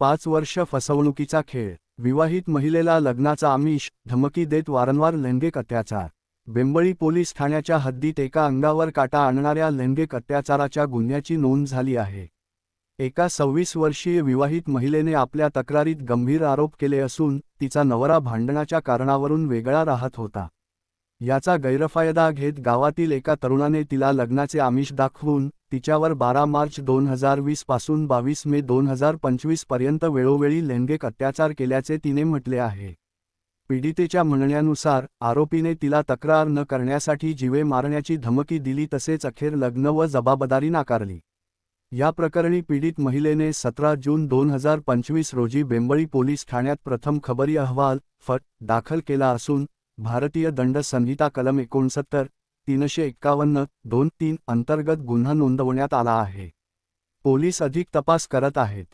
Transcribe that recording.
पाच वर्ष फसवणुकीचा खेळ. विवाहित महिलेला लग्नाचा आमिष धमकी देत वारंवार लैंगिक अत्याचार. बेंबळी पोलीस ठाण्याच्या हद्दीत एका अंगावर काटा आणणाऱ्या लैंगिक अत्याचाराच्या गुन्ह्याची नोंद झाली आहे. एका सव्वीस वर्षीय विवाहित महिलेने आपल्या तक्रारीत गंभीर आरोप केले असून तिचा नवरा भांडणाच्या कारणावरून वेगळा राहत होता. याचा गैरफायदा घेत गावातील एका तरुणाने तिला लग्नाचे आमिष दाखवून तिच्यावर बारा मार्च दोन हजार वीसपासून बावीस मे दोन हजार पंचवीसपर्यंत वेळोवेळी लैंगिक अत्याचार केल्याचे तिने म्हटले आहे. पीडितेच्या म्हणण्यानुसार आरोपीने तिला तक्रार न करण्यासाठी जीवे मारण्याची धमकी दिली तसेच अखेर लग्न व जबाबदारी नाकारली. या प्रकरणी पीडित महिलेने सतरा जून दोन हजार पंचवीस रोजी बेंबळी पोलीस ठाण्यात प्रथम खबरी अहवाल फट दाखल केला असून भारतीय दंड संहिता कलम एकोणसत्तर तीनशे एक्कावन्न दोन तीन अंतर्गत गुन्हा नोंदवण्यात आला आहे. पोलीस अधिक तपास करत आहेत.